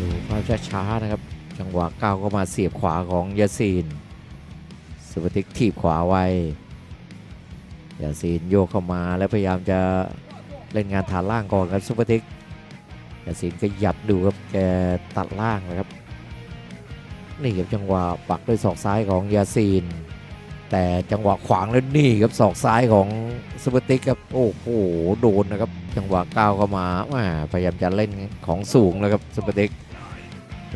ดูภาพช้าๆนะครับ จังหวะก้าวเข้ามาเสียบขวาของยาซีนสุปติกถีบขวาไว้ยาซีนโยกเข้ามาแล้วพยายามจะเล่นงานฐานล่างก่อนครับสุปติกยาซีนก็หยับดูครับแกตัดล่างนะครับ นี่ครับจังหวะปักด้วยศอกซ้ายของยาซีน แต่จังหวะขวางแล้วนี่ครับศอกซ้ายของสุปติกครับโอ้โหโดนนะครับ จังหวะก้าวเข้ามาพยายามจะเล่นของสูงแล้วครับสุปติก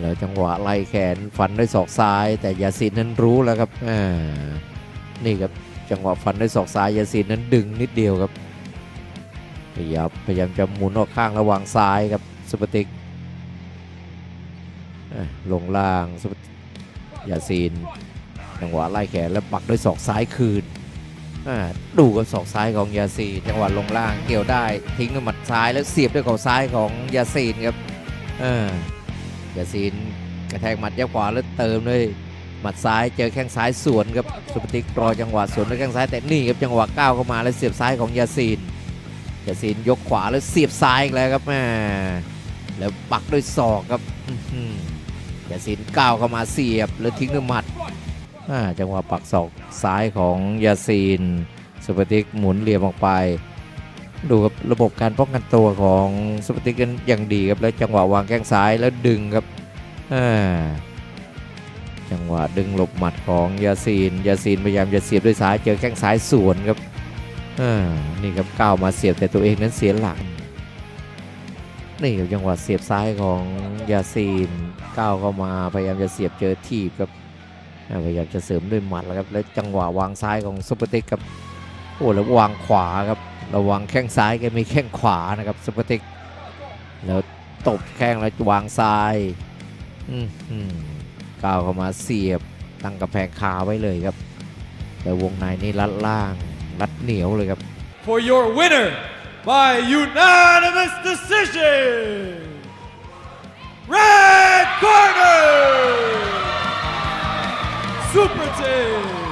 แล้วจังหวะไล่แขนฟันด้วยศอกซ้าย แต่ยาซีนนั้นรู้แล้วครับนี่ครับจังหวะฟันด้วยศอกซ้ายยาซีนนั้นดึงนิดเดียวครับพยายามพยายามจะหมุนออกข้างระหว่างซ้ายครับสุปติกลงล่างสุปยาซีนจังหวะไล่แขนแล้วปักด้วยศอกซ้ายคืนดูกับศอกซ้ายของยาซีนจังหวะลงล่างเกี่ยวได้ทิ้งด้วยหมัดซ้ายแล้วเสียบด้วยเข่าซ้ายของยาซีนครับอ่า ยาซีนกระแทกหมัดยับขวาแล้วเติมด้วยหมัดซ้ายเจอแข้งซ้ายสวนครับสุปติกรอจังหวะสวนด้วยแข้งซ้ายแต่นี่ครับจังหวะก้าวเข้ามาแล้วเสียบซ้ายของยาซีนยาซีนยกขวาแล้วเสียบซ้ายอีกแล้วครับแม่แล้วปักด้วยศอกครับยาซีนก้าวเข้ามาเสียบแล้วทิ้งด้วยหมัดจังหวะปักศอกซ้ายของยาซีนสุปติกหมุนเหลี่ยมออกไป ดูครับระบบการป้องกันตัวของสปติกกันอย่างดีครับแล้วจังหวะวางแข้งซ้ายแล้วดึงครับจังหวะดึงหลบหมัดของยาซีนยาซีนพยายามจะเสียบด้วยซ้ายเจอแข้งซ้ายสวนครับนี่ครับก้าวมาเสียบแต่ตัวเองนั้นเสียหลักนี่ครับจังหวะเสียบซ้ายของยาซีนก้าวเข้ามาพยายามจะเสียบเจอทีบครับพยายามจะเสริมด้วยหมัดแล้วครับแล้วจังหวะวางซ้ายของซุปเปอร์ติกครับโอ้แล้ววางขวาครับ ระวังแข้งซ้ายแกมีแข้งขวานะครับซุปติกแล้วตบแข้งแล้ววางซ้ายอืมอืมก้าวเข้ามาเสียบตั้งกระแพงคาไว้เลยครับ แต่วงในนี่รัดล่างรัดเหนียวเลยครับ for your winner by unanimous decision. Red corner, Super Team.